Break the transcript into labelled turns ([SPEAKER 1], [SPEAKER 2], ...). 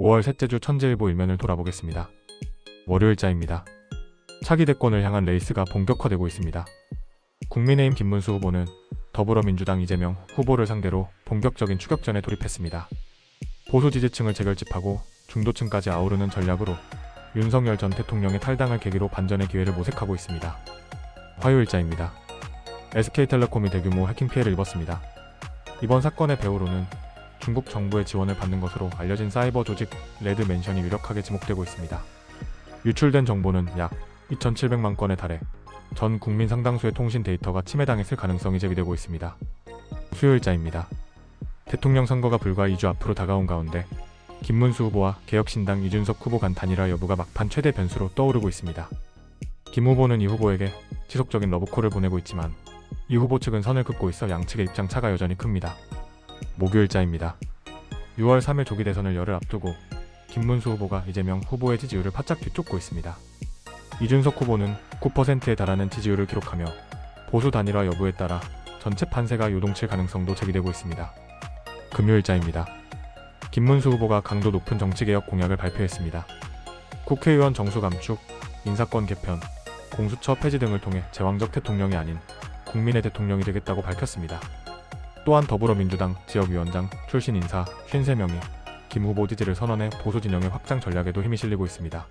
[SPEAKER 1] 5월 셋째 주 천재일보 일면을 돌아보겠습니다. 월요일자입니다. 차기 대권을 향한 레이스가 본격화되고 있습니다. 국민의힘 김문수 후보는 더불어민주당 이재명 후보를 상대로 본격적인 추격전에 돌입했습니다. 보수 지지층을 재결집하고 중도층까지 아우르는 전략으로 윤석열 전 대통령의 탈당을 계기로 반전의 기회를 모색하고 있습니다. 화요일자입니다. SK텔레콤이 대규모 해킹 피해를 입었습니다. 이번 사건의 배후로는 중국 정부의 지원을 받는 것으로 알려진 사이버 조직 레드맨션이 유력하게 지목되고 있습니다. 유출된 정보는 약 2,700만 건에 달해 전 국민 상당수의 통신 데이터가 침해당했을 가능성이 제기되고 있습니다. 수요일자입니다. 대통령 선거가 불과 2주 앞으로 다가온 가운데 김문수 후보와 개혁신당 이준석 후보 간 단일화 여부가 막판 최대 변수로 떠오르고 있습니다. 김 후보는 이 후보에게 지속적인 러브콜을 보내고 있지만 이 후보 측은 선을 긋고 있어 양측의 입장 차가 여전히 큽니다. 목요일자입니다. 6월 3일 조기 대선을 열흘 앞두고 김문수 후보가 이재명 후보의 지지율을 바짝 뒤쫓고 있습니다. 이준석 후보는 9%에 달하는 지지율을 기록하며 보수 단일화 여부에 따라 전체 판세가 요동칠 가능성도 제기되고 있습니다. 금요일자입니다. 김문수 후보가 강도 높은 정치개혁 공약을 발표했습니다. 국회의원 정수 감축, 인사권 개편, 공수처 폐지 등을 통해 제왕적 대통령이 아닌 국민의 대통령이 되겠다고 밝혔습니다. 또한 더불어민주당 지역위원장 출신 인사 53명이 김 후보 지지를 선언해 보수 진영의 확장 전략에도 힘이 실리고 있습니다.